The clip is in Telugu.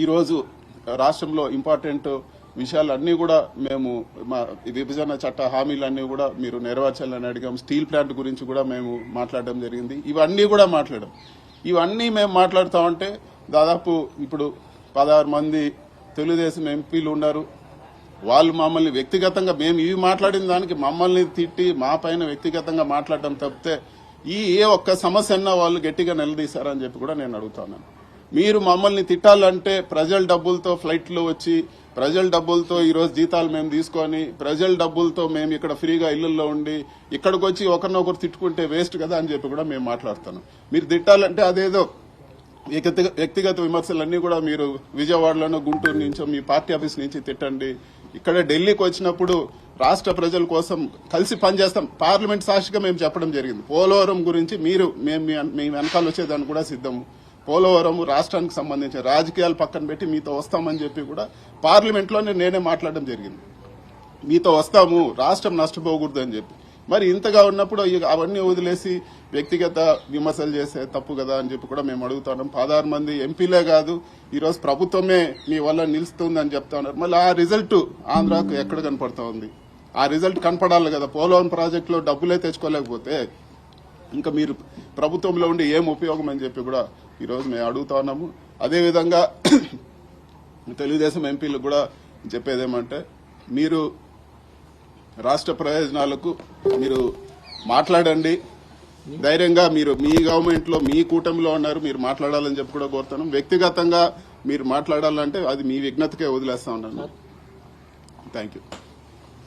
ఈరోజు రాష్ట్రంలో ఇంపార్టెంట్ విషయాలన్నీ కూడా మేము మా విభజన చట్ట హామీలన్నీ కూడా మీరు నెరవేర్చాలని అడిగాం. స్టీల్ ప్లాంట్ గురించి కూడా మేము మాట్లాడడం జరిగింది. ఇవన్నీ కూడా మాట్లాడాం. ఇవన్నీ మేము మాట్లాడుతామంటే దాదాపు ఇప్పుడు పదహారు మంది తెలుగుదేశం ఎంపీలు ఉన్నారు. వాళ్ళు మమ్మల్ని వ్యక్తిగతంగా మేము ఇవి మాట్లాడిన దానికి మమ్మల్ని తిట్టి మా పైన వ్యక్తిగతంగా మాట్లాడటం తప్పితే ఈ ఏ ఒక్క సమస్య అన్నా వాళ్ళు గట్టిగా నిలదీశారని చెప్పి కూడా నేను అడుగుతున్నాను మీరు మమ్మల్ని తిట్టాలంటే ప్రజల డబ్బులతో ఫ్లైట్లు వచ్చి ప్రజల డబ్బులతో ఈరోజు జీతాలు మేము తీసుకొని ప్రజల డబ్బులతో మేము ఇక్కడ ఫ్రీగా ఇళ్ళలో ఉండి ఇక్కడికి వచ్చి ఒకరినొకరు తిట్టుకుంటే వేస్ట్ కదా అని చెప్పి కూడా మేము మాట్లాడుతున్నాం. మీరు తిట్టాలంటే అదేదో వ్యక్తిగత వ్యక్తిగత విమర్శలన్నీ కూడా మీరు విజయవాడలోనో గుంటూరు నుంచో మీ పార్టీ ఆఫీస్ నుంచి తిట్టండి. ఇక్కడ ఢిల్లీకి వచ్చినప్పుడు రాష్ట్ర ప్రజల కోసం కలిసి పనిచేస్తాం. పార్లమెంట్ సాక్షిగా మేము చెప్పడం జరిగింది. పోలవరం గురించి మీరు మేము మీ- వెనకాల వచ్చేదానికి కూడా సిద్ధము పోలవరం రాష్ట్రానికి సంబంధించిన రాజకీయాలు పక్కన పెట్టి మీతో వస్తామని చెప్పి కూడా పార్లమెంట్లోనే నేనే మాట్లాడడం జరిగింది. మీతో వస్తాము రాష్ట్రం నష్టపోకూడదు అని చెప్పి. మరి ఇంతగా ఉన్నప్పుడు అవన్నీ వదిలేసి వ్యక్తిగత విమర్శలు చేస్తే తప్పు కదా అని చెప్పి కూడా మేము అడుగుతున్నాం. పదహారు మంది ఎంపీలే కాదు ఈరోజు ప్రభుత్వమే మీ వల్ల నిలుస్తుంది అని చెప్తా ఉన్నారు. మళ్ళీ ఆ రిజల్ట్ ఆంధ్రాకు ఎక్కడ కనపడతా ఉంది? ఆ రిజల్ట్ కనపడాలి కదా. పోలవరం ప్రాజెక్టులో డబ్బులే తెచ్చుకోలేకపోతే ఇంకా మీరు ప్రభుత్వంలో ఉండి ఏం ఉపయోగం అని చెప్పి కూడా ఈరోజు మేము అడుగుతా ఉన్నాము. అదేవిధంగా తెలుగుదేశం ఎంపీలకు కూడా చెప్పేదేమంటే మీరు రాష్ట్ర ప్రయోజనాలకు మీరు మాట్లాడండి. ధైర్యంగా మీరు మీ గవర్నమెంట్లో మీ కూటమిలో ఉన్నారు మీరు మాట్లాడాలని చెప్పి కూడా కోరుతాను వ్యక్తిగతంగా మీరు మాట్లాడాలంటే అది మీ విఘ్నతకే వదిలేస్తా ఉన్నాను. Thank you